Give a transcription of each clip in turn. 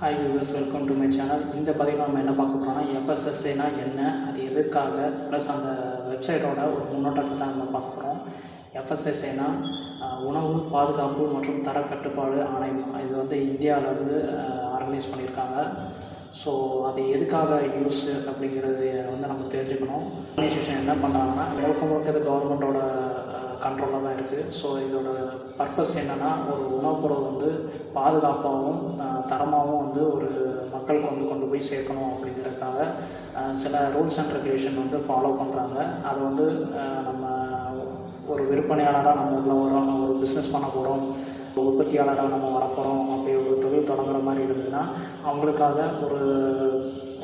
Hi viewers welcome to my channel இந்த பதிவில் நம்ம என்ன பார்க்க போகிறோம்னா எஃப்எஸ்எஸ்ஏனா என்ன அது எதற்காக ப்ளஸ் அந்த வெப்சைட்டோட ஒரு முன்னோட்டத்தை தான் நம்ம பார்க்க போகிறோம் எஃப்எஸ்எஸ்ஏனா உணவு பாதுகாப்பு மற்றும் தர கட்டுப்பாடு ஆணையம். இது வந்து இந்தியாவில் வந்து ஆர்கனைஸ் பண்ணியிருக்காங்க. ஸோ அது எதுக்காக யூஸ் அப்படிங்கிறது வந்து நம்ம தெரிஞ்சுக்கணும். ஆர்கனைசேஷன் என்ன பண்ணுறாங்கன்னா முழுக்க முழுக்க கவர்மெண்ட்டோட கண்ட்ரோலில் தான் இருக்குது ஸோ இதோட பர்பஸ் என்னென்னா ஒரு உணவுப்பொருள் வந்து பாதுகாப்பாகவும் தரமாகவும் வந்து ஒரு மக்களுக்கு வந்து கொண்டு போய் சேர்க்கணும் அப்படிங்கிறதுக்காக சில ரூல்ஸ் அண்ட் ரெகுலேஷன் வந்து ஃபாலோ பண்ணுறாங்க அதை வந்து நம்ம ஒரு விற்பனையாளராக நம்ம உள்ள வரோம் ஒரு பிஸ்னஸ் பண்ண போகிறோம் உற்பத்தியாளராக நம்ம வரப்போகிறோம் அப்படி ஒரு தொழில் தொடங்குற மாதிரி இருந்ததுன்னா அவங்களுக்காக ஒரு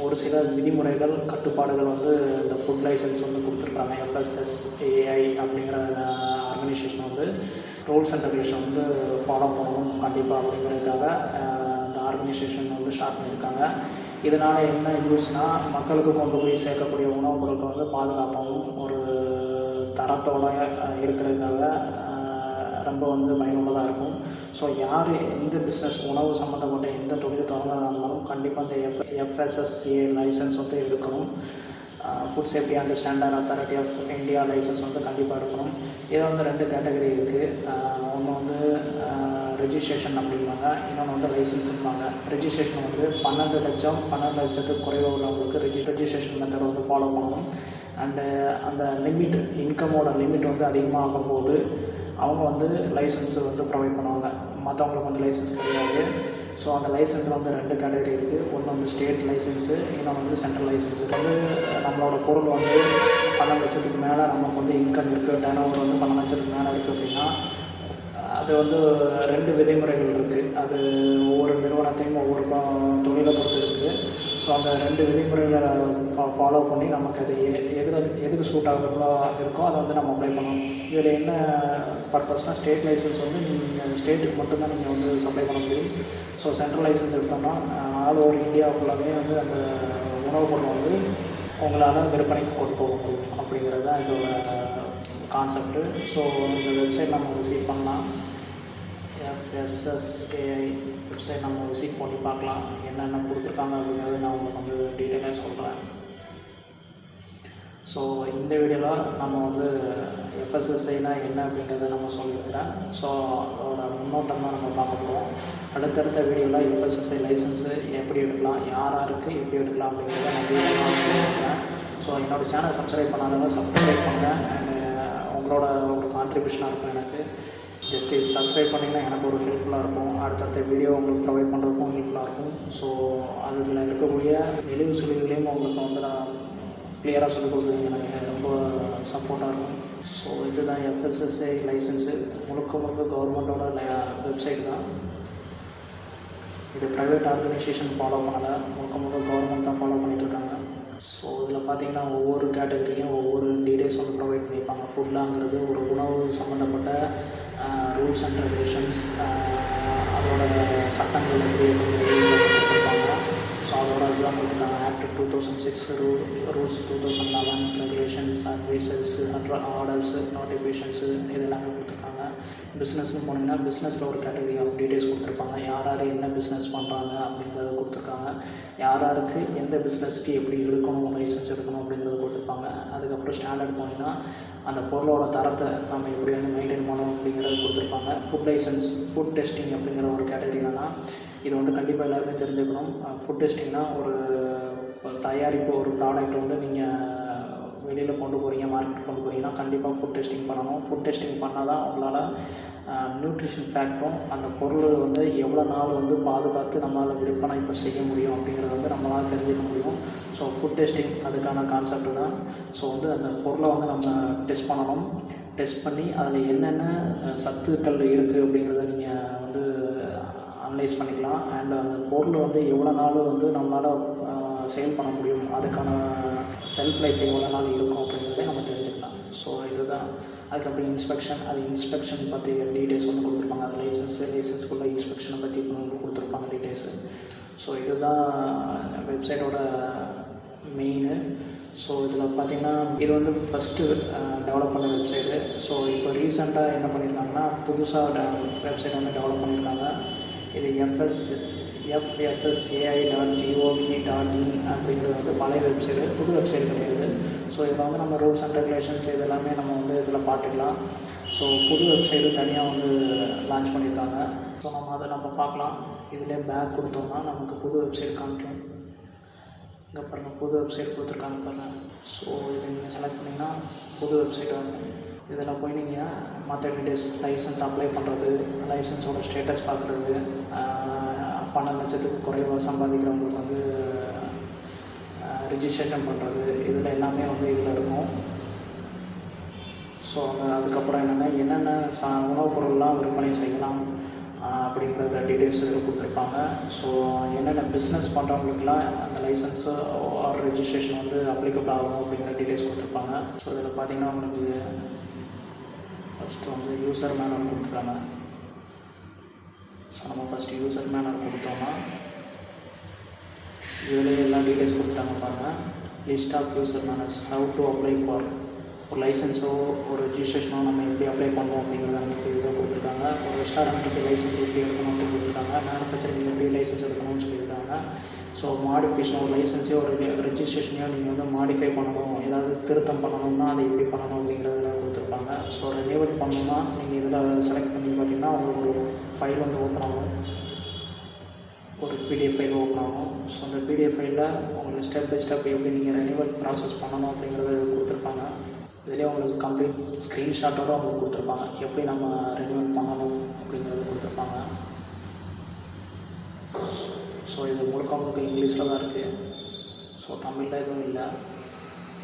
ஒரு சில விதிமுறைகள் கட்டுப்பாடுகள் வந்து இந்த ஃபுட் லைசன்ஸ் வந்து கொடுத்துருக்காங்க. எஃப்எஸ்எஸ்ஏஐ அப்படிங்கிற ஆர்கனைசேஷன் வந்து ரூல்ஸ் அண்ட் ரெகுலேஷன் வந்து ஃபாலோ பண்ணணும் கண்டிப்பாக அப்படிங்கிறதுக்காக இந்த ஆர்கனைசேஷன் வந்து ஸ்டார்ட் பண்ணியிருக்காங்க. இதனால் என்ன யூஸ்னால் மக்களுக்கு கொண்டு போய் சேர்க்கக்கூடிய உணவுப் பொருட்கள் வந்து பாதுகாப்பாகவும் ஒரு தரத்தோடு இருக்கிறதுக்காக ரொம்ப வந்து பயனுள்ளதாக இருக்கும். ஸோ யார் எந்த பிஸ்னஸ் உணவு சம்மந்தப்பட்ட எந்த தொழில் தொடங்குறதா இருந்தாலும் கண்டிப்பாக இந்த எஃப் எஃப்எஸ்எஸ்சிஏ லைசன்ஸ் வந்து இருக்கணும் food safety and standard authority of India licence வந்து கண்டிப்பாக இருக்கணும் இதில் வந்து ரெண்டு கேட்டகரி இருக்குது ஒன்று வந்து ரெஜிஸ்ட்ரேஷன் அப்படிம்பாங்க. இன்னொன்று வந்து லைசன்ஸும்பாங்க ரெஜிஸ்ட்ரேஷன் வந்து பன்னெண்டு லட்சம் பன்னெண்டு லட்சத்துக்கு குறைவாக உள்ளவங்களுக்கு ரெஜி ரெஜிஸ்ட்ரேஷன் மெத்தடை வந்து ஃபாலோ பண்ணணும். அண்டு அந்த லிமிட் இன்கமோட லிமிட் வந்து அதிகமாகும் போது அவங்க வந்து லைசன்ஸு வந்து ப்ரொவைட் பண்ணுவாங்க. மற்றவங்களுக்கு வந்து லைசன்ஸ் கிடையாது. ஸோ அந்த லைசன்ஸ் வந்து ரெண்டு கேட்டகரி இருக்குது ஒன்று வந்து ஸ்டேட் லைசன்ஸு இன்னொன்று வந்து சென்ட்ரல் லைசன்ஸு வந்து நம்மளோட பொருள் வந்து பன்னெண்டு லட்சத்துக்கு மேலே நமக்கு வந்து இன்கம் இருக்குது டேனோவர் வந்து பன்னெண்டு லட்சத்துக்கு மேலே இருக்குது அப்படின்னா அது வந்து ரெண்டு விதிமுறைகள் இருக்குது அது ஒவ்வொரு நிறுவனத்தையும் ஒவ்வொரு தொழிலை பொறுத்து இருக்குது ஸோ அந்த ரெண்டு விதிமுறைகளை ஃபாலோ பண்ணி நமக்கு அது எ- எதில் எதுக்கு சூட் ஆகுறதோ இருக்கோ அதை வந்து நம்ம அப்ளை பண்ணணும். இதில் என்ன பர்பஸ்னால் ஸ்டேட் லைசன்ஸ் வந்து நீங்கள் ஸ்டேட்டுக்கு மட்டும்தான் நீங்கள் வந்து சப்ளை பண்ண முடியும். ஸோ சென்ட்ரல் லைசன்ஸ் எடுத்தோம்னா ஆல் ஓவர் இந்தியா ஃபுல்லாகவே வந்து அந்த உணவுப் பொருள் வந்து உங்களால் விற்பனைக்கு கொண்டு போக முடியும் அப்படிங்கிறது தான் இதோட கான்செப்ட்டு ஸோ இந்த வெப்சைட் நம்ம விசிட் பண்ணலாம். எஃப்எஸ்எஸ்ஏஐ வெப்சைட் நம்ம விசிட் பண்ணி பார்க்கலாம். என்னென்ன கொடுத்துருக்காங்க அப்படிங்கிறது நான் உங்களுக்கு வந்து டீட்டெயிலாக சொல்கிறேன் ஸோ இந்த வீடியோவில் நம்ம வந்து எஃப்எஸ்எஸ்ஐனா என்ன அப்படின்றத நம்ம சொல்லியிருக்கிறேன். ஸோ அதோட முன்னோட்டம் தான் நம்ம பார்க்க போகிறோம் அடுத்தடுத்த வீடியோவில் எஃப்எஸ்எஸ்ஐ லைசன்ஸு எப்படி எடுக்கலாம் யார் யாருக்கு எப்படி எடுக்கலாம் அப்படிங்கிறத நான் வீடியோலாம் சொல்லியிருக்கேன் ஸோ என்னோடய சேனல் சப்ஸ்கிரைப் பண்ணாதவங்க சப்ஸ்கிரைப் பண்ணுங்கள் உங்களோட ஒரு கான்ட்ரிபியூஷனாக இருக்கும் எனக்கு. ஜஸ்ட் இது சப்ஸ்கிரைப் பண்ணிங்கன்னா எனக்கு ஒரு ஹெல்ப்ஃபுல்லாக இருக்கும். அடுத்தடுத்த வீடியோ உங்களுக்கு ப்ரொவைட் பண்ணுறதுக்கும் ஹெல்ப்ஃபுல்லாக இருக்கும். ஸோ அதில் இருக்கக்கூடிய நெளிவு சுழிவுகளையும் உங்களுக்கு வந்து நான் கிளியராக சொல்லிக் கொடுக்குறீங்க எனக்கு ரொம்ப சப்போர்ட்டாக இருக்கும். ஸோ இதுதான் எஃப்எஸ்எஸ்ஏ லைசன்ஸு முழுக்க முழுக்க கவர்மெண்ட்டோட வெப்சைட் தான். இது ப்ரைவேட் ஆர்கனைசேஷன் ஃபாலோ பண்ணலை. முழுக்க முழுக்க கவர்மெண்ட் தான் ஃபாலோ பண்ணிகிட்ருக்காங்க ஸோ இதில் பார்த்தீங்கன்னா ஒவ்வொரு கேட்டகரிலையும் ஒவ்வொரு டீடைல்ஸ் வந்து ப்ரொவைட் பண்ணியிருப்பாங்க ஃபுட்லாங்கிறது ஒரு உணவு சம்மந்தப்பட்ட ரூல்ஸ் அண்ட் ரெகுலேஷன்ஸ் அதோட சட்டங்கள் வந்து ஸோ அதோட இதெல்லாம் கொடுத்துருக்காங்க டூ தௌசண்ட் சிக்ஸ் ரூ rules two thousand eleven regulations advices orders notifications இதெல்லாமே கொடுத்துருக்காங்க பிஸ்னஸ்னு போனீங்கன்னா பிஸ்னஸில் ஒரு கேட்டகரி ஆஃப் டீட்டெயில்ஸ் கொடுத்துருப்பாங்க யார் யார் என்ன பிஸ்னஸ் பண்ணுறாங்க அப்படிங்கிறத கொடுத்துருக்காங்க யார் யாருக்கு எந்த பிஸ்னஸ்க்கு எப்படி இருக்கணும் லைசன்ஸ் எடுக்கணும் அப்படிங்கிறத கொடுத்துருப்பாங்க அதுக்கப்புறம் ஸ்டாண்டர்ட் போனீங்கன்னா அந்த பொருளோட தரத்தை நம்ம எப்படி வந்து மெயின்டைன் பண்ணணும் அப்படிங்கிறத கொடுத்துருப்பாங்க ஃபுட் லைசன்ஸ் ஃபுட் டெஸ்டிங் அப்படிங்கிற ஒரு கேட்டகரி இது வந்து கண்டிப்பாக எல்லாருமே தெரிஞ்சுக்கணும். ஃபுட் டெஸ்டிங்னா ஒரு தயாரிப்பு ஒரு ப்ராடக்ட் வந்து நீங்கள் வெளியில் கொண்டு போகிறீங்க மார்க்கெட் கொண்டு போகிறீங்கன்னா கண்டிப்பாக ஃபுட் டெஸ்டிங் பண்ணணும். ஃபுட் டெஸ்டிங் பண்ணால் தான் உங்களால் நியூட்ரிஷன் ஃபேக்டும் அந்த பொருள் வந்து எவ்வளோ நாள் வந்து பாதுகாத்து நம்மளால் விற்பனை இப்போ செய்ய முடியும் அப்படிங்கிறத வந்து நம்மளால் தெரிஞ்சுக்க முடியும். ஸோ ஃபுட் டெஸ்டிங் அதுக்கான கான்செப்ட் தான். ஸோ வந்து அந்த பொருளை வந்து நம்ம டெஸ்ட் பண்ணணும். டெஸ்ட் பண்ணி அதில் என்னென்ன சத்துக்கள் இருக்குது அப்படிங்கிறத நீங்கள் வந்து அனலைஸ் பண்ணிக்கலாம். அண்ட் அந்த பொருள் வந்து எவ்வளோ நாள் வந்து நம்மளால் சேல் பண்ண முடியும். அதுக்கான செல்ஃப் லைஃப் எவ்வளோ நாள் இருக்கும் அப்படிங்கிறதே நம்ம தெரிஞ்சுக்கலாம். ஸோ இதுதான். அதுக்கப்புறம் இன்ஸ்பெக்ஷன் அது இன்ஸ்பெக்ஷன் பற்றி டீட்டெயில்ஸ் வந்து கொடுத்துருப்பாங்க. அது லைசன்ஸு லைசன்ஸ்க்குள்ள இன்ஸ்பெக்ஷனை பற்றி கொடுத்துருப்பாங்க டீட்டெயில்ஸு ஸோ இதுதான் வெப்சைட்டோட மெயினு ஸோ இதில் பார்த்தீங்கன்னா இது வந்து ஃபஸ்ட்டு டெவலப் பண்ண வெப்சைட்டு ஸோ இப்போ ரீசெண்டாக என்ன பண்ணியிருக்காங்கன்னா புதுசாக வெப்சைட் வந்து டெவலப் பண்ணியிருக்காங்க இது FS FSSAI dot GOV dot in அப்படிங்கிறது வந்து பழைய வெப்சைடு புது வெப்சைட் கிடையாது. ஸோ இதில் வந்து நம்ம ரூல்ஸ் அண்ட் ரெகுலேஷன்ஸ் இது எல்லாமே நம்ம வந்து இதில் பார்த்துக்கலாம். ஸோ புது வெப்சைட்டு தனியாக வந்து லான்ச் பண்ணியிருக்காங்க. ஸோ நம்ம அதை நம்ம பார்க்கலாம். இதிலே பேக் கொடுத்தோம்னா நமக்கு புது வெப்சைட் காமிக்கும். இங்கே பாருங்கள் புது வெப்சைட் கொடுத்துருக்காங்க பாருங்கள் ஸோ இது நீங்கள் செலக்ட் பண்ணிங்கன்னா புது வெப்சைட் வந்து இதில் போய் நீங்கள் மற்ற டீட்டெயில்ஸ் லைசன்ஸ் அப்ளை பண்ணுறது லைசன்ஸோட ஸ்டேட்டஸ் பார்க்குறது பன்னெண்டு லட்சத்துக்கு குறைவாக சம்பாதிக்கிறவங்களுக்கு வந்து ரிஜிஸ்ட்ரேஷன் பண்ணுறது இதில் எல்லாமே வந்து இதில் இருக்கும். ஸோ அதுக்கப்புறம் என்னென்னா என்னென்ன சா உணவுப் பொருள்லாம் விற்பனை செய்யலாம் அப்படிங்கிறத டீட்டெயில்ஸ் இதில் கொடுத்துருப்பாங்க. ஸோ என்னென்ன பிஸ்னஸ் பண்ணுறவங்களுக்குலாம் அந்த லைசன்ஸு ஆர் ரெஜிஸ்ட்ரேஷன் வந்து அப்ளிகபிள் ஆகும் அப்படிங்கிற டீட்டெயில்ஸ் கொடுத்துருப்பாங்க. ஸோ இதில் பார்த்தீங்கன்னா உங்களுக்கு ஃபஸ்ட்டு வந்து யூசர் மேனுவல் கொடுத்துருக்காங்க. ஸோ நம்ம ஃபஸ்ட்டு யூசர் மேனர் கொடுத்தோம்னா இதில் எல்லா டீட்டெயில்ஸ் கொடுத்துருக்காங்க பாருங்கள் list of user manners how to apply for ஒரு லைசன்ஸோ ஒரு ரெஜிஸ்ட்ரேஷனோ நம்ம எப்படி அப்ளை பண்ணோம் அப்படிங்கிறத நமக்கு இதில் கொடுத்துருக்காங்க. ஒரு ரெஸ்டாரண்ட்டுக்கு லைசன்ஸ் எப்படி எடுக்கணும் அப்படின்னு கொடுத்துருக்காங்க மேனுஃபேக்சரிங் எப்படி லைசன்ஸ் எடுக்கணும்னு சொல்லியிருக்காங்க. ஸோ மாடிஃபிகேஷன் ஒரு லைசன்ஸையோ ஒரு ரெஜிஸ்ட்ரேஷனையோ நீங்கள் வந்து மாடிஃபை பண்ணணும். ஏதாவது திருத்தம் பண்ணணும்னா அதை எப்படி பண்ணணும் அப்படிங்கிறத கொடுத்துருப்பாங்க ஸோ ரெனியூவல் பண்ணணும்னா இதில் செலக்ட் பண்ணி பார்த்தீங்கன்னா அவங்களுக்கு ஒரு ஃபைல் வந்து ஓப்பன் ஆகும். ஒரு பிடிஎஃப் ஃபைல் ஓப்பன் ஆகும். ஸோ அந்த பிடிஎஃப் ஃபைலில் உங்களுக்கு ஸ்டெப் பை ஸ்டெப் எப்படி நீங்கள் ரெனிவல் ப்ராசஸ் பண்ணணும் அப்படிங்கிறத கொடுத்துருப்பாங்க. இதுலேயே உங்களுக்கு கம்ப்ளீட் ஸ்க்ரீன்ஷாட்டோட அவங்களுக்கு கொடுத்துருப்பாங்க. எப்படி நம்ம ரெனிவல் பண்ணணும் அப்படிங்கிறது கொடுத்துருப்பாங்க. ஸோ இது முழுக்க முழுக்க இங்கிலீஷில் தான் இருக்குது ஸோ தமிழில் எதுவும் இல்லை.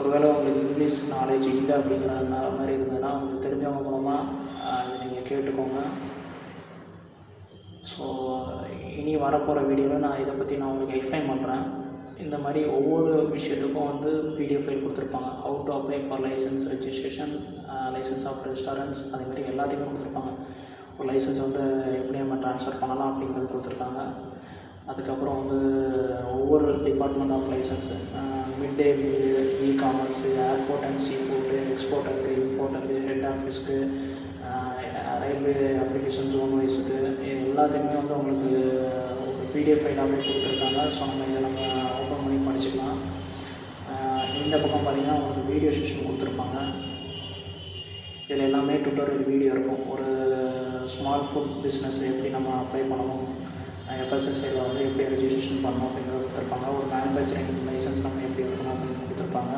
ஒருவேளை உங்களுக்கு இங்கிலீஷ் நாலேஜ் இல்லை அப்படிங்கிற மாதிரி இருந்ததுன்னா உங்களுக்கு தெரிஞ்சவங்க மூலமாக அது நீங்கள் கேட்டுக்கோங்க. ஸோ இனி வரப்போகிற வீடியோவில் நான் இதை பற்றி நான் உங்களுக்கு எக்ஸ்பிளைன் பண்ணுறேன் இந்த மாதிரி ஒவ்வொரு விஷயத்துக்கும் வந்து பிடிஎஃப் ஃபைல் கொடுத்துருப்பாங்க. How to apply for licence registration licence of restaurants அதேமாதிரி எல்லாத்தையுமே கொடுத்துருப்பாங்க. ஒரு லைசன்ஸ் வந்து எப்படி நம்ம ட்ரான்ஸ்ஃபர் பண்ணலாம் அப்படிங்கிறது கொடுத்துருக்காங்க. அதுக்கப்புறம் வந்து ஒவ்வொரு department of licence mid day meal e commerce airport and sea port export and import head ஆஃபீஸ்க்கு ரயில்வே அப்ளிகேஷன் ஜோன் வைஸுக்கு இது எல்லாத்தையுமே வந்து உங்களுக்கு ஒரு பிடிஎஃப் ஃபைலாகவே கொடுத்துருக்காங்க. ஸோ நம்ம இதை நம்ம ஓப்பன் பண்ணி படிச்சுக்கலாம். இந்த பக்கம் பார்த்தீங்கன்னா உங்களுக்கு வீடியோ செஷன் கொடுத்துருப்பாங்க. இதில் எல்லாமே டுட்டோரியல் வீடியோ இருக்கும். ஒரு ஸ்மால் ஃபுட் பிஸ்னஸ் எப்படி நம்ம அப்ளை பண்ணணும் எஃப்எஸ்எஸ்ஐயில் வந்து எப்படி ரெஜிஸ்ட்ரேஷன் பண்ணணும் அப்படிங்கிறத கொடுத்துருப்பாங்க. ஒரு மேனுஃபேக்சரிங் லைசன்ஸ் நம்ம எப்படி எடுக்கணும் அப்படின்னு கொடுத்துருப்பாங்க.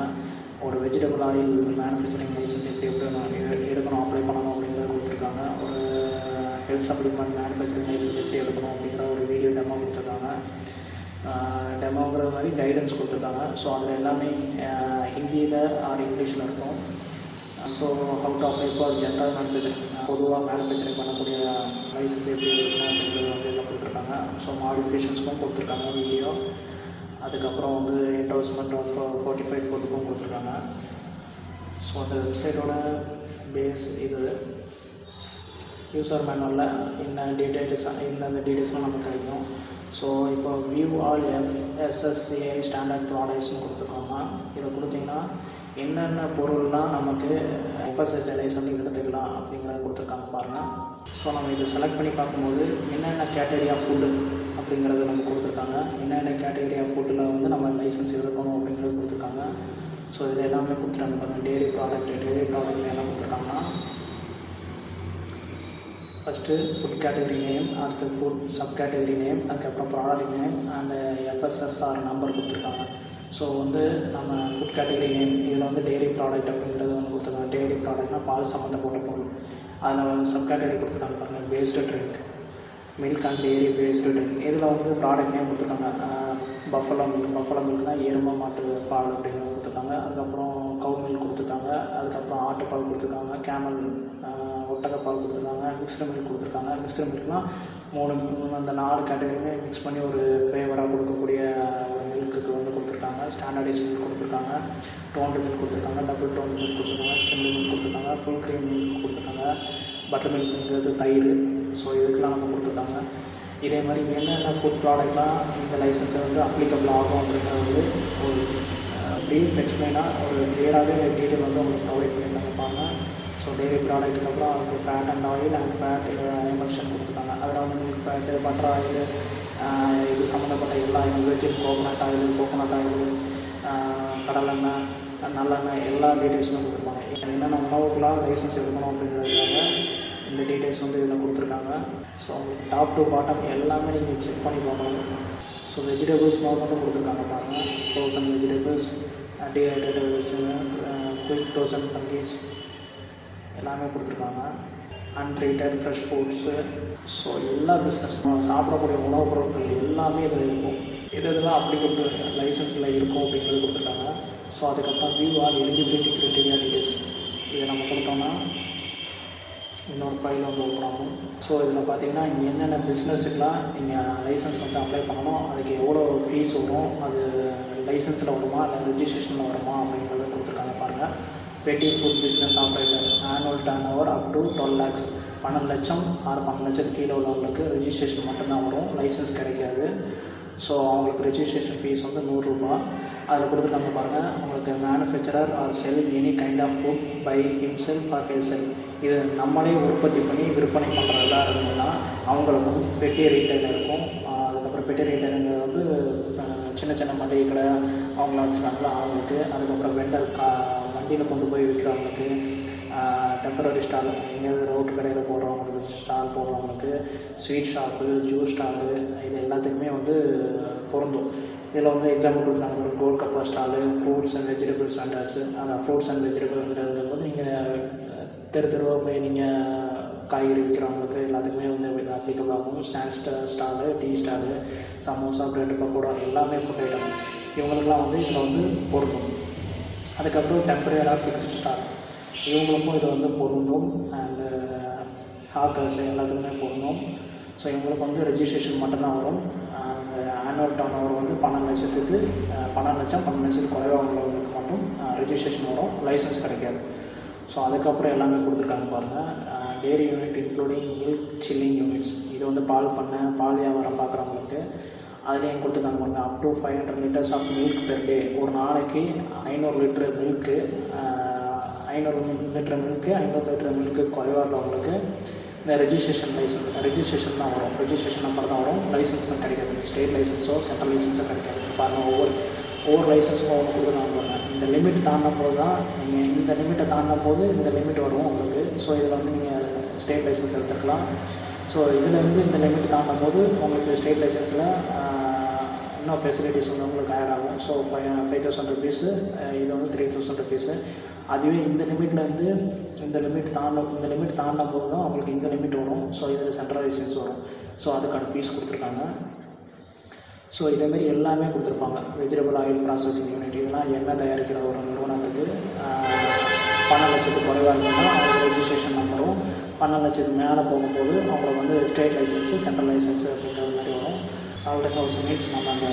ஒரு வெஜிடபிள் ஆயில் மேனுஃபேக்சரிங் லைசன்ஸ் எப்படி எப்படி நான் எடுக்கணும் அப்ளை பண்ணணும் அப்படிங்கிறத கொடுத்துருக்காங்க. ஒரு ஹெல்த் சப்ளிமெண்ட் மேனுஃபேக்சரிங் லைசன்ஸ் எப்படி எடுக்கணும் அப்படிங்கிற ஒரு வீடியோ டெமோ கொடுத்துருக்காங்க. டெமோங்கிற மாதிரி கைடன்ஸ் கொடுத்துருக்காங்க. ஸோ அதில் எல்லாமே ஹிந்தியில் ஆர் இங்கிலீஷில் இருக்கும். So how to apply for general manufacturing பொதுவாக மேனுஃபேக்சரிங் பண்ணக்கூடிய லைசன்ஸ் எப்படி இருக்கணும் அப்படிங்கிறது வந்து எல்லாம் கொடுத்துருக்காங்க. ஸோ மாடிஃபிகேஷன்ஸ்க்கும் கொடுத்துருக்காங்க வீடியோ அதுக்கப்புறம் வந்து என்டோர்ஸ்மெண்ட் ஆஃப் ஃபோர்ட்டி ஃபைவ் ஃபுட்டுக்கும் கொடுத்துருக்காங்க. ஸோ அந்த வெப்சைட்டோட பேஸ் இது. யூசர் மேனுவலில் இந்த டீட்டெயில்ஸ் இந்த டீட்டெயில்ஸ்லாம் நமக்கு கிடைக்கும் ஸோ இப்போ view all F SSCI standard ப்ராடக்ட்ஸ்னு கொடுத்துருக்கோம்னா இதை கொடுத்தீங்கன்னா என்னென்ன பொருள்லாம் நமக்கு எஃப்எஸ்எஸ்ஐ லைசன்ஸ் எடுத்துக்கலாம் அப்படிங்கிறத கொடுத்துருக்காங்க பாருங்கள் ஸோ நம்ம இதை செலக்ட் பண்ணி பார்க்கும்போது என்னென்ன கேட்டகரி ஆஃப் ஃபுட்டு அப்படிங்கிறத நம்ம கொடுத்துருக்காங்க. என்னென்ன கேட்டகரி ஆஃப் ஃபுட்டில் வந்து நம்ம லைசன்ஸ் எடுக்கணும் அப்படிங்கிறது கொடுத்துருக்காங்க. ஸோ இதில் எல்லாமே கொடுத்துருக்காங்க பாருங்கள் டெய்ரி ப்ராடக்ட் டெய்லி ப்ராடக்ட்டில் என்ன கொடுத்துருக்காங்கன்னா ஃபஸ்ட்டு ஃபுட் கேட்டகரி நேம் அடுத்து ஃபுட் சப் கேட்டகரி நேம் அதுக்கப்புறம் product name and FSSR number கொடுத்துருக்காங்க. ஸோ வந்து நம்ம ஃபுட் கேட்டகரி நேம் இதில் வந்து டெய்ரி ப்ராடக்ட் அப்படிங்கிறது வந்து கொடுத்துருக்காங்க. டெய்லி ப்ராடக்ட்னால் பால் சம்மந்தப்பட்ட பொருள். அதில் சப் கேட்டகரி கொடுத்துருக்காங்க பாருங்கள் based drink milk and dairy based drink இதில் வந்து ப்ராடக்ட் நேம் கொடுத்துருக்காங்க. பஃபலோ மில்க் பஃபலோ மில்க்னா எரும மாட்டு பால் அப்படின்னு கொடுத்துருக்காங்க. அதுக்கப்புறம் கவு மில்க் கொடுத்துருக்காங்க. அதுக்கப்புறம் ஆட்டுப்பால் கொடுத்துருக்காங்க. கேமல் ஒட்டகப்பால் கொடுத்துருக்காங்க. மிக்ஸ்டு மில்க் கொடுத்துருக்காங்க. மிக்ஸ்டு மில்க்னால் மூணு அந்த நாலு கேட்டகரியுமே மிக்ஸ் பண்ணி ஒரு ஃப்ளேவராக கொடுக்கக்கூடிய ஒரு மில்க்குக்கு வந்து கொடுத்துருக்காங்க. ஸ்டாண்டர்டைஸ் மில்க் கொடுத்துருக்காங்க. டோன்டு மில்க் கொடுத்துருக்காங்க. டபுள் டோன் மில்க் கொடுத்துருக்காங்க. ஸ்கிம் மில்க் கொடுத்துருக்காங்க. ஃபுல் க்ரீம் மில்க் கொடுத்துருக்காங்க. பட்டர் மில்க்குங்கிறது தயிர். ஸோ இதுக்கெல்லாம் நம்ம கொடுத்துருக்காங்க. இதே மாதிரி என்னென்ன ஃபுட் ப்ராடக்ட்லாம் இந்த லைசன்ஸை வந்து அப்ளிகபிள் ஆகும் அப்படின்றது வந்து ஒரு ப்ரீஃப் எக்ஸ்பிளைனாக ஒரு கிளியராகவே டீட்டெயில் வந்து அவங்களுக்கு ப்ரொவைட் பண்ணியிருக்காங்க பாருங்கள் ஸோ டெய்லி ப்ராடக்ட்டுக்கு அப்புறம் அவங்களுக்கு fat and oil and fat emulsion கொடுத்துருக்காங்க. அதில் வந்து மில்க் ஃபேட்டு பட்டர் ஆயில் இது சம்மந்தப்பட்ட எல்லா virgin coconut oil coconut oil கடலெண்ணெய் நல்லெண்ணெய் எல்லா டீட்டெயில்ஸுமே கொடுத்துருப்பாங்க. என்னென்ன உணவுக்கெலாம் லைசன்ஸ் எடுக்கணும் அப்படிங்கிறதுக்காக இந்த டீட்டெயில்ஸ் வந்து இதில் கொடுத்துருக்காங்க. ஸோ டாப் டு பாட்டம் எல்லாமே நீங்கள் செக் பண்ணி பார்க்கணும். ஸோ வெஜிடபிள்ஸ் மட்டும் கொடுத்துருக்காங்க பாருங்கள் frozen vegetables dehydrated quick frozen fungi எல்லாமே கொடுத்துருக்காங்க. அன்ட்ரீட்டட் ஃப்ரெஷ் ஃபுட்ஸு ஸோ எல்லா பிஸ்னஸ் சாப்பிடக்கூடிய உணவுப் பொருட்கள் எல்லாமே இதில் இருக்கும். எது எதெல்லாம் அப்ளிகபிள் லைசன்ஸில் இருக்கும் அப்படிங்கிறது கொடுத்துருக்காங்க. ஸோ அதுக்கப்புறம் view or eligibility criteria details இதை நம்ம கொடுத்தோம்னா இன்னொரு ஃபைல் வந்து ஓப்பன் ஆகும். ஸோ இதில் பார்த்தீங்கன்னா இங்கே என்னென்ன பிஸ்னஸுக்கெலாம் நீங்கள் லைசன்ஸ் வந்து அப்ளை பண்ணணும் அதுக்கு எவ்வளோ ஃபீஸ் வரும் அது லைசன்ஸில் வருமா இல்லை ரிஜிஸ்ட்ரேஷனில் வருமா அப்படிங்கிறத கொடுத்துருக்காங்க பாருங்கள் petty food business operator annual turnover up to twelve lakhs பன்னெண்டு லட்சம் ஆறு பன்னெண்டு லட்சத்துக்கு கீழே உள்ளவங்களுக்கு ரிஜிஸ்ட்ரேஷன் மட்டும்தான் வரும் லைசன்ஸ் கிடைக்காது. ஸோ அவங்களுக்கு ரெஜிஸ்ட்ரேஷன் ஃபீஸ் வந்து நூறுரூபா. அதில் கொடுத்துருக்காங்க பாருங்கள் அவங்களுக்கு manufacturer or sell any kind of food by himself or herself இது நம்மளே உற்பத்தி பண்ணி விற்பனை பண்ணுறதா இருந்ததுன்னா அவங்களுக்கு வந்து பெட்டிய ரீட்டைல் இருக்கும். அதுக்கப்புறம் பெட்டிய ரீட்டைலுங்கிறது வந்து சின்ன சின்ன மளிகை கடை அவங்களாம் வச்சுருக்காங்களா அவங்களுக்கு. அதுக்கப்புறம் வெண்டர் கா வண்டியில் கொண்டு போய் விற்கிறவங்களுக்கு. டெம்பரரி ஸ்டால் எங்கேயாவது ரோட்டு கடையில் போடுறவங்களுக்கு ஸ்டால் போடுறவங்களுக்கு ஸ்வீட் ஷாப்பு ஜூஸ் ஸ்டாலு இது எல்லாத்துக்குமே வந்து பொருந்தும். இதில் வந்து எக்ஸாம்பிள் கொடுத்தாங்க. ஒரு gold kappa stall fruits and vegetables vendors அந்த ஃப்ரூட்ஸ் அண்ட் வெஜிடபிள்ங்கிறது வந்து நீங்கள் தெரு தெருவாக போய் நீங்கள் காய்கறி விற்கிறவங்களுக்கு எல்லாத்துக்குமே வந்து அப்ளிகபிள் ஆகும். Snacks stall tea stall samosa bread pakoda எல்லாமே ஃபுட் ஐட்டம் இவங்களுக்குலாம் வந்து இதில் வந்து பொருந்தும். அதுக்கப்புறம் டெம்பரரியாக ஃபிக்ஸ்டு ஸ்டால் இவங்களுக்கும் இது வந்து பொருந்தும். Uh, அண்டு ஹாக்கர்ஸ் எல்லாத்துக்குமே பொருந்தும். ஸோ இவங்களுக்கு வந்து ரெஜிஸ்ட்ரேஷன் மட்டும்தான் வரும். ஆனுவல் டர்ன் ஓவர் வந்து பன்னெண்டு லட்சத்துக்கு uh, பன்னெண்டு லட்சம் பன்னெண்டு லட்சத்துக்கு குறைவாக உள்ளவங்களுக்கு மட்டும் uh, ரெஜிஸ்ட்ரேஷன் வரும். லைசன்ஸ் கிடைக்காது. ஸோ அதுக்கப்புறம் எல்லாமே கொடுத்துருக்காங்க பாருங்கள் dairy unit including milk chilling units இது வந்து பால் பண்ணை பால் வியாபாரம் பார்க்குறவங்களுக்கு அதுலேயும் கொடுத்துருக்காங்க பாருங்கள் up to five hundred litres of milk per day ஒரு நாளைக்கு ஐநூறு லிட்டரு மில்க்கு ஐநூறு லிட்டர் மில்க்கு ஐநூறு லிட்டர் மில்க்கு குறைவாக உள்ளவங்களுக்கு இந்த ரெஜிஸ்ட்ரேஷன் லைசன்ஸ் ரெஜிஸ்ட்ரேஷன் தான் வரும். ரெஜிஸ்ட்ரேஷன் நம்பர் தான் வரும். லைசன்ஸ்லாம் கிடைக்காது. ஸ்டேட் லைசன்ஸோ சென்ட்ரல் லைசன்ஸோ கிடைக்காது. பாருங்கள் ஒவ்வொரு ஒவ்வொரு லைசன்ஸும் ஒன்று கொடுக்குறாங்க பாருங்க. இந்த லிமிட் தாண்டும் போது தான் நீங்கள் இந்த லிமிட்டை தாண்டும் போது இந்த லிமிட் வரும் உங்களுக்கு. ஸோ இதில் வந்து நீங்கள் ஸ்டேட் லைசன்ஸ் எடுத்துக்கலாம் ஸோ இதுலேருந்து இந்த லிமிட் தாண்டும் போது உங்களுக்கு ஸ்டேட் லைசன்ஸில் இன்னும் ஃபெசிலிட்டிஸ் வந்து உங்களுக்கு ஆட் ஆகும். So five five thousand rupees இது வந்து த்ரீ தௌசண்ட் ருபீஸு அதுவே இந்த லிமிட்லேருந்து இந்த லிமிட் தாண்ட இந்த லிமிட் தாண்டும் போது தான் அவங்களுக்கு இந்த லிமிட் வரும். ஸோ இதில் சென்ட்ரல் லைசன்ஸ் வரும். ஸோ அதுக்கான ஃபீஸ் கொடுத்துருக்காங்க. ஸோ இதேமாரி எல்லாமே கொடுத்துருப்பாங்க. வெஜிடபிள் ஆயில் ப்ராசஸிங் யூனிட் இதெல்லாம் எண்ணெய் தயாரிக்கிற ஒரு நிறுவனத்துக்கு பன்னெண்டு லட்சத்துக்கு குறைவாக இருந்ததுன்னா அவங்க ரெஜிஸ்ட்ரேஷன் நம்பரும் பன்னெண்டு லட்சத்துக்கு மேலே போகும்போது அவங்களுக்கு வந்து ஸ்டேட் லைசன்ஸு சென்ட்ரல் லைசன்ஸு அப்படின்ற மாதிரி வரும். சால்ட் ஹவுஸ் மீன்ஸ் நம்ம அந்த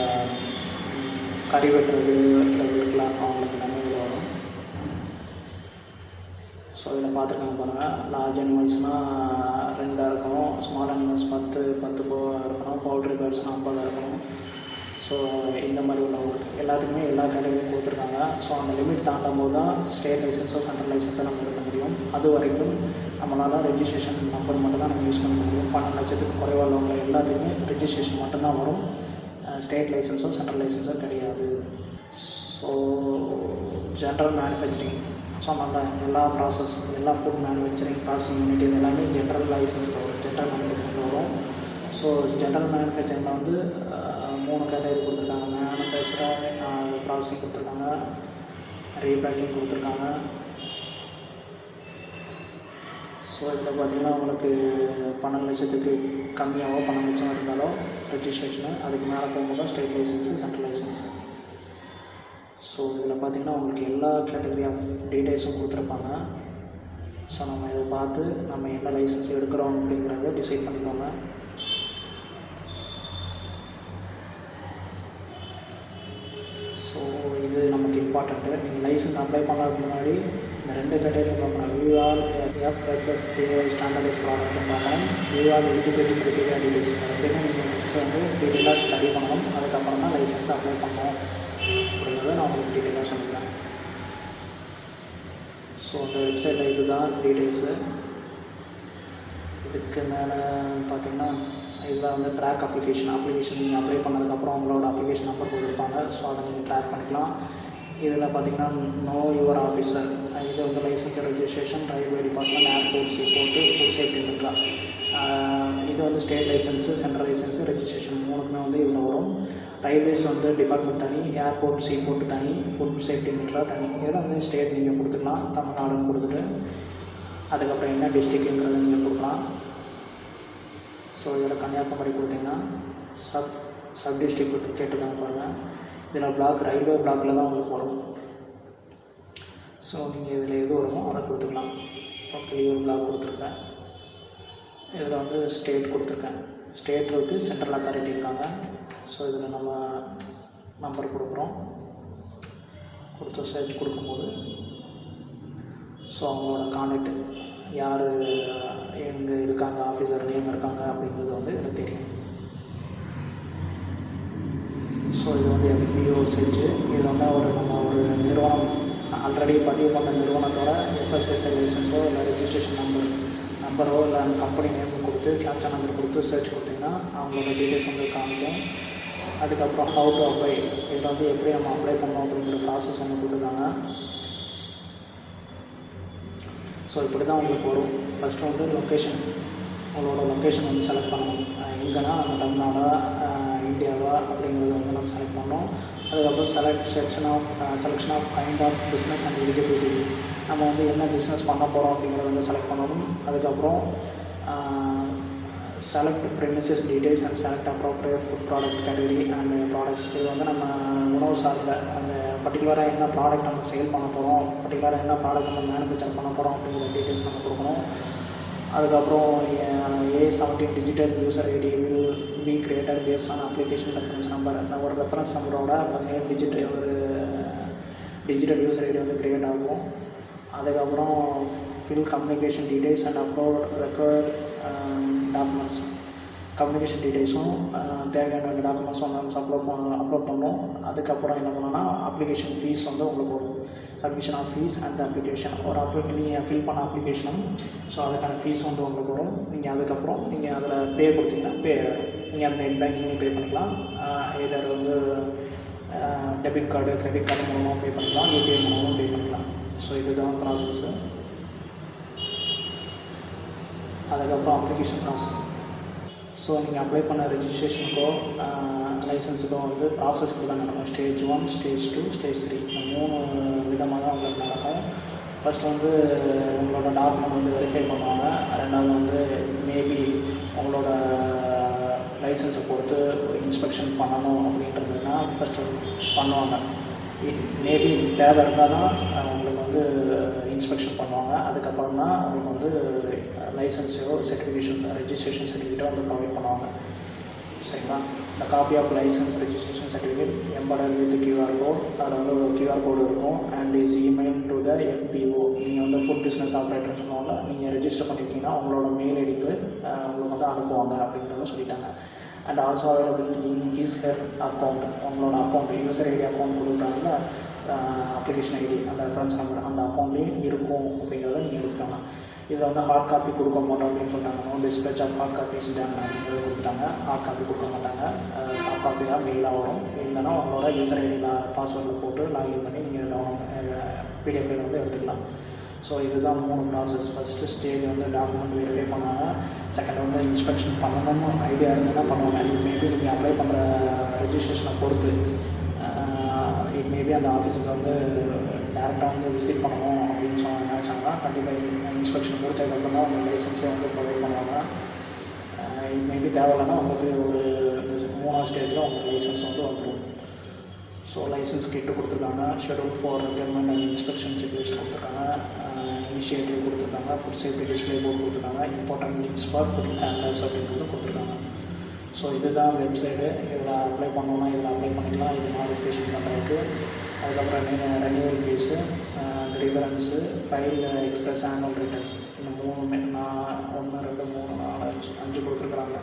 கறி வெட்டுறது வெட்டுறது இருக்கலாம் அவங்களுக்கு நம்ம இதில் வரும் ஸோ இதில் பார்த்துருக்காங்க பாருங்கள் லார்ஜ் அனிமல்ஸ்னால் ரெண்டாக இருக்கணும் ஸ்மால் அனிமல்ஸ் பத்து பத்து போ இருக்கணும் பவுல்ட்ரி பேர்ட்ஸ்னால் ஐம்பதாக இருக்கணும் ஸோ இந்த மாதிரி உள்ளவங்களுக்கு எல்லாத்துக்குமே எல்லா கேட்டகரியும் கொடுத்துருக்காங்க. ஸோ அந்த லிமிட் தாண்டும் போது தான் ஸ்டேட் லைசன்ஸோ சென்ட்ரல் லைசன்ஸோ நம்ம எடுக்க முடியும். அது வரைக்கும் நம்மளால் ரெஜிஸ்ட்ரேஷன் நம்பர் மட்டும் தான் நம்ம யூஸ் பண்ண முடியும். பன்னெண்டு லட்சத்துக்கு குறைவாக உள்ளவங்க எல்லாத்துக்குமே ரெஜிஸ்ட்ரேஷன் மட்டும்தான் வரும். ஸ்டேட் லைசன்ஸோ சென்ட்ரல் லைசன்ஸோ கிடையாது. ஸோ ஜென்ரல் மேனுஃபேக்சரிங் ஸோ நம்ம எல்லா ப்ராசஸ் எல்லா ஃபுட் மேனுஃபேக்சரிங் ப்ராசஸிங் யூனிட் இது எல்லாமே ஜென்ரல் லைசன்ஸில் வரும். ஜென்ரல் மேனுஃபேக்சரிங் வரும். ஸோ ஜென்ரல் மேனுஃபேக்சரிங்கில் வந்து மூணு கேட்டகரி கொடுத்துருக்காங்க. மேனுஃபேக்சராக ப்ராசஸிங் கொடுத்துருக்காங்க. ரீபேக்கிங் கொடுத்துருக்காங்க. ஸோ இதில் பார்த்தீங்கன்னா உங்களுக்கு பன்னெண்டு லட்சத்துக்கு கம்மியாகவோ பன்னெண்டு லட்சம் இருந்தாலோ ரெஜிஸ்ட்ரேஷனு அதுக்கு மேலே போகும்போது state licence central licence so இதில் பார்த்தீங்கன்னா உங்களுக்கு எல்லா கேட்டகரி ஆஃப் டீட்டெயில்ஸும் கொடுத்துருப்பாங்க. ஸோ நம்ம இதை பார்த்து நம்ம என்ன லைசன்ஸ் எடுக்கிறோம் அப்படிங்கிறத டிசைட் பண்ணிக்கோங்க. ஸோ இது நமக்கு இம்பார்ட்டண்ட்டு நீங்கள் லைசன்ஸ் அப்ளை பண்ணுறதுக்கு முன்னாடி இந்த ரெண்டு கேட்டகரியும் பார்க்கணும் வியூஆர் எஃப்எஸ்எஸ்சிஐ ஸ்டாண்டர்டைஸ் ப்ராடக்ட் பார்க்கணும் வியூஆர் எலிஜிபிலிட்டி கிரிட்டீரியா டீடைல்ஸ் ரெண்டுமே நீங்கள் நெக்ஸ்ட்டு வந்து டீட்டெயிலாக ஸ்டடி பண்ணணும். அதுக்கப்புறம் தான் லைசன்ஸ் அப்ளை பண்ணணும். அப்படிங்கிறத நான் உங்களுக்கு டீட்டெயிலாக சொல்லிடுறேன் ஸோ அந்த வெப்சைட்டில் இதுதான் டீட்டெயில்ஸு இதுக்கு மேலே பார்த்தீங்கன்னா இதில் வந்து ட்ராக் அப்ளிகேஷன் அப்ளிகேஷன் நீங்கள் அப்ளை பண்ணதுக்கப்புறம் உங்களோட அப்ளிகேஷன் நம்பர் கொடுத்துருப்பாங்க ஸோ அதை நீங்கள் ட்ராக் பண்ணிக்கலாம். இதில் பார்த்தீங்கன்னா நோ யுவர் ஆஃபீஸர் இது வந்து licence registration railway department airport port food safety இது வந்து state licence central licence registration மூணுக்குமே வந்து இதில் வரும். ரயில்வேஸ் வந்து டிபார்ட்மெண்ட் தனி ஏர்போர்ட் சீப்போர்ட் தனி ஃபுட் சேஃப்டி மீட்ரா தனி. இதில் வந்து ஸ்டேட் நீங்கள் கொடுத்துக்கலாம் தமிழ்நாடுன்னு கொடுத்துட்டு அதுக்கப்புறம் என்ன டிஸ்ட்ரிக்ட்டுங்கிறத நீங்கள் கொடுக்கலாம். ஸோ இதில் கன்னியாகுமரி கொடுத்தீங்கன்னா சப் சப் டிஸ்ட்ரிக்ட் கேட்டுருக்காங்க பாருங்கள் இதில் பிளாக் ரயில்வே பிளாக்கில் தான் உங்களுக்கு வரும். ஸோ நீங்கள் இதில் எது வருமோ அதை கொடுத்துக்கலாம். ஓகே ஒரு பிளாக் கொடுத்துருக்கேன். இதில் வந்து ஸ்டேட் கொடுத்துருக்கேன். ஸ்டேட் இருக்குது சென்ட்ரல் அத்தாரிட்டி இருக்காங்க. ஸோ இதில் நம்ம நம்பர் கொடுக்குறோம். கொடுத்து சர்ச் கொடுக்கும்போது ஸோ அவங்களோட கான்டாக்ட் யார் எங்கே இருக்காங்க ஆஃபீஸர் நேம் இருக்காங்க அப்படிங்கிறது வந்து எனக்கு தெரியும் ஸோ இது வந்து எஃபிஓ செஞ்சு இது வந்து ஒரு நம்ம ஒரு நிறுவனம் ஆல்ரெடி பதிவு பண்ண நிறுவனத்தோட எஃப்எஸ்எஸ்ஐ லைசன்ஸோ இல்லை ரெஜிஸ்ட்ரேஷன் நம்பர் நம்பரோ இல்லை அந்த கம்பெனி நேம் கொடுத்து கேப்சா நம்பர் கொடுத்து சர்ச் கொடுத்தீங்கன்னா அவங்களோட டீட்டெயில்ஸ் வந்து காமிக்கும். அதுக்கப்புறம் ஹவு டு அப்ளை இதில் வந்து எப்படி நம்ம அப்ளை பண்ணோம் அப்படிங்கிற ப்ராசஸ் வந்து கொடுத்துருக்காங்க. ஸோ இப்படி தான் உங்களுக்கு வரும். ஃபஸ்ட்டு வந்து லொக்கேஷன் உங்களோட லொக்கேஷன் வந்து செலக்ட் பண்ணணும். எங்கன்னா? நம்ம தமிழ்நாடா? இந்தியாவா? அப்படிங்கிறத வந்து நம்ம செலக்ட் பண்ணோம் அதுக்கப்புறம் select section of selection of kind of business and eligibility நம்ம வந்து என்ன பிஸ்னஸ் பண்ண போகிறோம் அப்படிங்கிறத வந்து செலக்ட் பண்ணணும். அதுக்கப்புறம் select premises details and select appropriate food product category and products இது வந்து நம்ம உணவு சார்ந்த அந்த பர்டிகுலராக என்ன ப்ராடக்ட் நம்ம சேல் பண்ண போகிறோம் பர்டிகுலராக என்ன ப்ராடக்ட் நம்ம மேனுஃபேக்சர் பண்ண போகிறோம் அப்படிங்கிற டீட்டெயில்ஸ் நம்ம கொடுக்கணும். அதுக்கப்புறம் a seventeen digital user ID will be creator base on application reference number அந்த ஒரு ரெஃபரன்ஸ் நம்பரோட அந்த நேம் டிஜிட்டல் ஒரு டிஜிட்டல் யூசர் ஐடி வந்து கிரியேட் ஆகும். அதுக்கப்புறம் fill communication details and upload record documents communication டீட்டெயில்ஸும் தேவையான டாக்குமெண்ட்ஸும் நம்ம அப்லோட் பண்ண அப்லோட் பண்ணோம். அதுக்கப்புறம் என்ன பண்ணோன்னா அப்ளிகேஷன் ஃபீஸ் வந்து உங்களுக்கு வரும். Submission of fees and application ஒரு அப்ளை நீங்கள் ஃபில் பண்ண அப்ளிகேஷனும் ஸோ அதுக்கான ஃபீஸ் வந்து உங்களுக்கு வரும். நீங்கள் அதுக்கப்புறம் நீங்கள் அதில் பே கொடுத்தீங்கன்னா பே நீங்கள் அந்த நெட் பேங்கிங்லேயும் பே பண்ணிக்கலாம். எதாவது வந்து டெபிட் கார்டு கிரெடிட் கார்டு மூலமாக பே பண்ணிக்கலாம். யூபிஐ மூலமாக பே பண்ணிக்கலாம். ஸோ இதுதான் ப்ராசஸ்ஸு அதுக்கப்புறம் அப்ளிகேஷன் ப்ராசஸ் ஸோ நீங்கள் அப்ளை பண்ண ரிஜிஸ்ட்ரேஷனுக்கோ லைசன்ஸுக்கோ வந்து ப்ராசஸ் இப்படி தான் நடக்கும் stage one stage two stage three இந்த மூணு விதமாக தான் உங்களுக்கு நடக்கும். ஃபஸ்ட்டு வந்து உங்களோட டாக்குமெண்ட் வந்து வெரிஃபை பண்ணுவாங்க. ரெண்டாவது வந்து மேபி உங்களோட லைசன்ஸை பொறுத்து ஒரு இன்ஸ்பெக்ஷன் பண்ணணும் அப்படின்றதுனா ஃபஸ்ட்டு பண்ணுவாங்க. மேபி தேவை இருந்தால் தான் உங்களுக்கு வந்து இன்ஸ்பெக்ஷன் பண்ணுவாங்க. அதுக்கப்புறம் தான் உங்களுக்கு வந்து லைசன்ஸோ சர்டிஃபிகேஷன் ரெஜிஸ்ட்ரேஷன் சர்டிஃபிகேட்டோ வந்து ப்ரொவைட் பண்ணுவாங்க. சரிங்களா? இந்த copy of licence registration certificate embedded with Q R code அதில் வந்து ஒரு கியூஆர் கோடு இருக்கும். And is email to the FBO நீங்கள் வந்து ஃபுட் பிஸ்னஸ் ஆப்ரேட்டர்னு சொன்னால நீங்கள் ரெஜிஸ்டர் பண்ணியிருக்கீங்கன்னா உங்களோட மெயில் ஐடிக்கு உங்களுக்கு வந்து அனுப்புவாங்க அப்படின்றத சொல்லிட்டாங்க. And also available in his her account உங்களோட அக்கௌண்ட் யூசர் ஐடி அக்கௌண்ட் கொடுக்குறாங்கன்னா அப்ளிகேஷன் ஐடி அந்த ரெஃபரன்ஸ் நம்பர் அந்த அக்கௌண்ட்லேயும் இருக்கும் அப்படிங்கிறத நீங்கள் எடுத்துக்கலாம் இதில் வந்து ஹார்ட் காப்பி கொடுக்க மாட்டோம் அப்படின்னு சொல்லிட்டாங்க. No dispatch of hard copy done அப்படிங்கிறது கொடுத்துட்டாங்க. ஹார்ட் காப்பி கொடுக்க மாட்டாங்க. சாஃப்ட் காப்பி தான் மெயிலாக வரும். இல்லைன்னா உங்களோட யூசர் ஐடி பாஸ்வேர்டில் போட்டு லாகின் பண்ணி நீங்கள் பிடிஎஃப் வந்து எடுத்துக்கலாம். ஸோ இதுதான் மூணு ப்ராசஸ் ஃபஸ்ட்டு ஸ்டேஜ் வந்து டாக்குமெண்ட் வெரிஃபை பண்ணாங்க. செகண்ட் வந்து இன்ஸ்பெக்ஷன் பண்ணணும்னு ஐடியா இருந்தால் தான் பண்ணுவாங்க. மேபி நீங்கள் அப்ளை பண்ணுற ரெஜிஸ்ட்ரேஷனை பொறுத்து. மேபி அந்த ஆஃபீஸஸ் வந்து uh, டேரெக்டாக வந்து விசிட் பண்ணணும் அப்படின்னு சொன்ன நினச்சாங்கன்னா கண்டிப்பாக இன்ஸ்பெக்ஷன் முடிச்சதுக்கப்புறம் தான் அவங்க லைசன்ஸே வந்து ப்ரொவைட் பண்ணுவாங்க. Uh, மேபி தேவையில்லைன்னா உங்களுக்கு ஒரு மூணாவது ஸ்டேஜில் உங்களுக்கு லைசன்ஸ் வந்து வந்துடும் ஸோ லைசன்ஸ் கிட்டு கொடுத்துருக்காங்க schedule for requirement and inspection checklist கொடுத்துருக்காங்க uh, இனிஷியேட்டிவ் கொடுத்துருக்காங்க ஃபுட் சேஃப்டி டிஸ்பிளே போர்டு கொடுத்துருக்காங்க important links for food handlers அப்படின்றது கொடுத்துருக்காங்க. ஸோ இதுதான் வெப்சைட்டு இதில் அப்ளை பண்ணோன்னா இதில் அப்ளை பண்ணிக்கலாம். இது மாடிஃபிகேஷன் பண்ணுறதுக்கு அதுக்கப்புறம் renewal fees reference file express annual returns இந்த மூணுமே நான் ஒன்று ரெண்டு மூணு நாலு அஞ்சு அஞ்சு கொடுத்துருக்குறாங்க.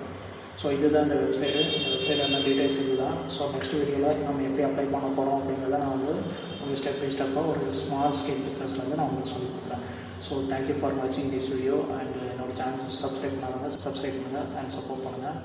ஸோ இதுதான் இந்த வெப்சைட்டு இந்த வெப்சைட்டில் என்ன டீட்டெயில்ஸ் இதுதான் ஸோ நெக்ஸ்ட் வீடியோவில் நம்ம எப்படி அப்ளை பண்ண போகிறோம் அப்படிங்கிறத நான் வந்து உங்களுக்கு ஸ்டெப் பை ஸ்டெப்பாக ஒரு ஸ்மால் ஸ்கேல் பிஸ்னஸில் வந்து நான் உங்களுக்கு சொல்லி கொடுக்குறேன். ஸோ தேங்க்யூ ஃபார் வாட்சிங் திஸ் வீடியோ அண்ட் என்னோட சேனல் சப்ஸ்கிரைப் பண்ணாங்க சப்ஸ்கிரைப் பண்ணுங்கள் அண்ட் சப்போர்ட் பண்ணுங்கள்